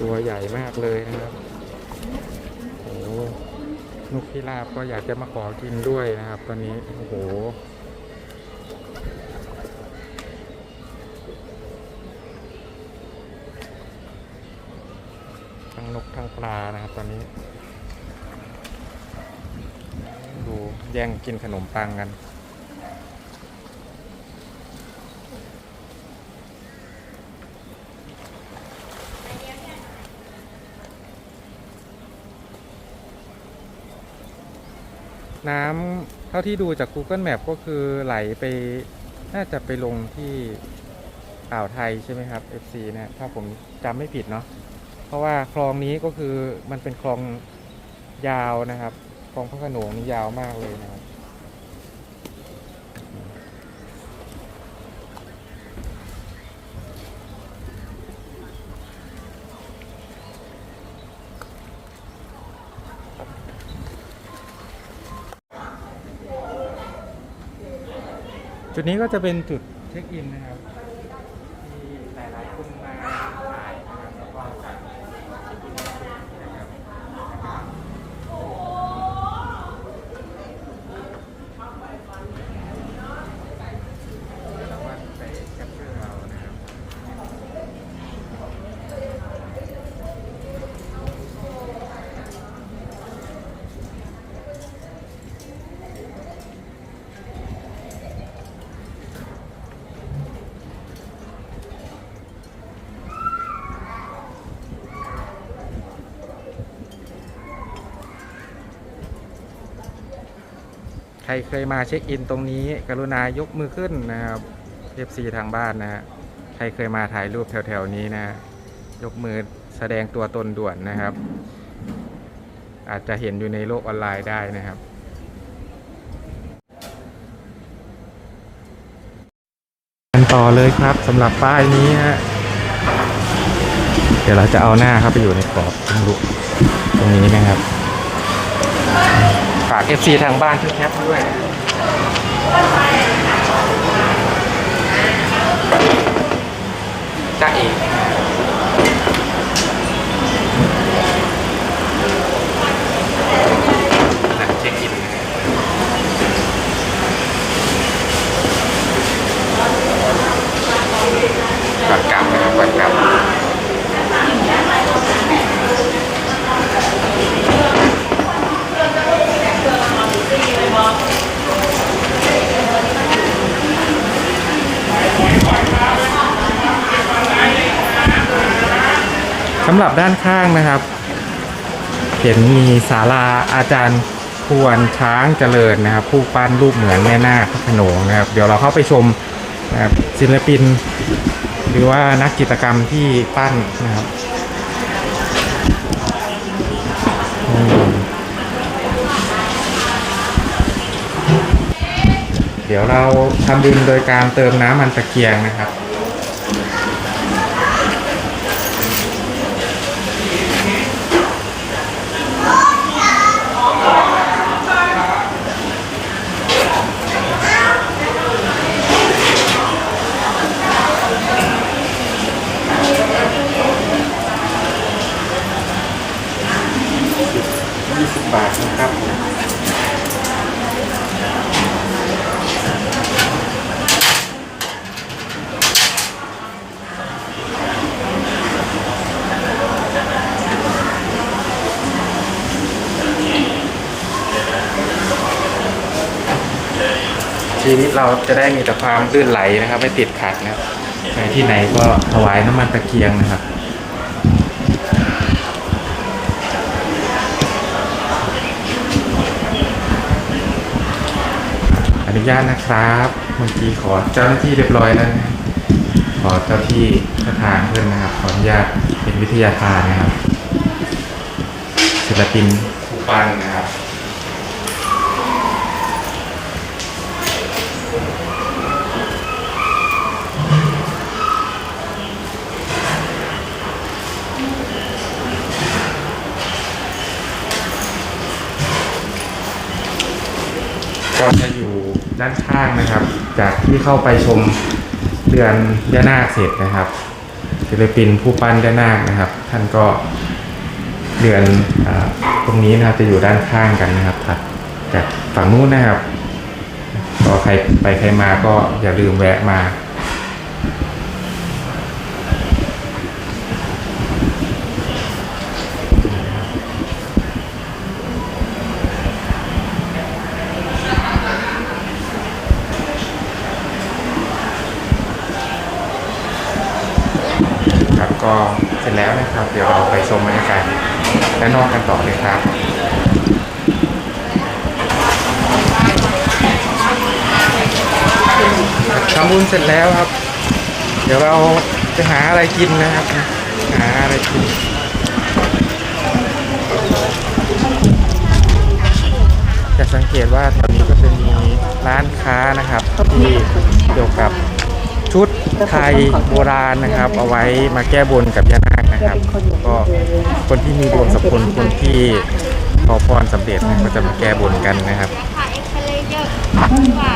ตัวใหญ่มากเลยนะครับโอ้นกพิราบก็อยากจะมาขอกินด้วยนะครับ ตอนนี้โอ้โหทั้งนกทั้งปลานะครับ ตอนนี้ ดูแย่งกินขนมปังกัน น้ำเท่าที่ดูจาก Google Map ก็คือไหลไปน่าจะไปลงที่อ่าวไทยใช่ไหมครับ FC นะถ้าผมจำไม่ผิดเนาะเพราะว่าคลองนี้ก็คือมันเป็นคลองยาวนะครับ คลองพระโขนงนี่ยาวมากเลยนะครับ จุดนี้ก็จะเป็นจุดเช็คอินนะครับที่หลายๆคนมาถ่ายนะครับแล้วก็ถ่ายเช็คอินนะครับแล้วก็ไปแคปเจอร์เรานะครับ ใครเคยมาเช็คอินตรงนี้ กรุณายกมือขึ้นนะครับ FC ทางบ้านนะฮะใครเคยมาถ่ายรูปแถวๆนี้นะยกมือแสดงตัวตนด่วนนะครับ อาจจะเห็นอยู่ในโลกออนไลน์ได้นะครับกันต่อเลยครับสำหรับป้ายนี้ฮะเดี๋ยวเราจะเอาหน้าเข้าไปอยู่ในกรอบตรงตรงนี้นะครับ ฝาก FC ทางบ้านช่วยแคปด้วย จ้าเองนั่งเช็คอินก่อนกลับนะครับก่อนกลับ สำหรับด้านข้างนะครับ เห็นมีศาลาอาจารย์ควรช้างเจริญนะครับ ผู้ปั้นรูปเหมือนแม่นาคพระขนงนะครับ เดี๋ยวเราเข้าไปชมนะครับศิลปิน หรือว่านักจิตรกรรมที่ปั้นนะครับเดี๋ยวเราทำบุญโดยการเติมน้ำมันตะเกียงนะครับ ชีวิตเราจะได้มีแต่ความลื่นไหลนะครับ ไม่ติดขัดนะครับไปที่ไหนก็ถวายน้ำมันตะเกียงนะครับอนุญาตนะครับเมื่อกี้ขอเจ้าหน้าที่เรียบร้อยแล้วนะขอเจ้าที่สถานเพื่อนนะครับ ขออนุญาตเป็นวิทยาทานนะครับศิลปินผู้ปั้นนะครับ ก็จะอยู่ด้านข้างนะครับ จากที่เข้าไปชมเรือนย่านาคเสร็จนะครับศิลปินผู้ปั้นด้านาคนะครับ ท่านก็เดือนอตรงนี้นะครับจะอยู่ด้านข้างกันนะครับถัดจากฝั่งนู้นนะครับก็ใครไปใครมาก็อย่าลืมแวะมา ครับก็เสร็จแล้วนะครับ เดี๋ยวเราไปชมบรรยากาศด้านนอกกันต่อเลยครับทำบุญเสร็จแล้วครับ เดี๋ยวเราจะหาอะไรกินนะครับ หาอะไรกินจะสังเกตว่าแถวนี้ก็จะมีร้านค้านะครับที่เกี่ยวกับ ชุดไทยโบราณนะครับ เอาไว้มาแก้บนกับย่านาคนะครับ ก็คนที่มีดวงสมพลคนที่ขอพรสำเร็จนะก็จะมาแก้บนกันนะครับถ่ายเอ็กซเรย์เยอะว่า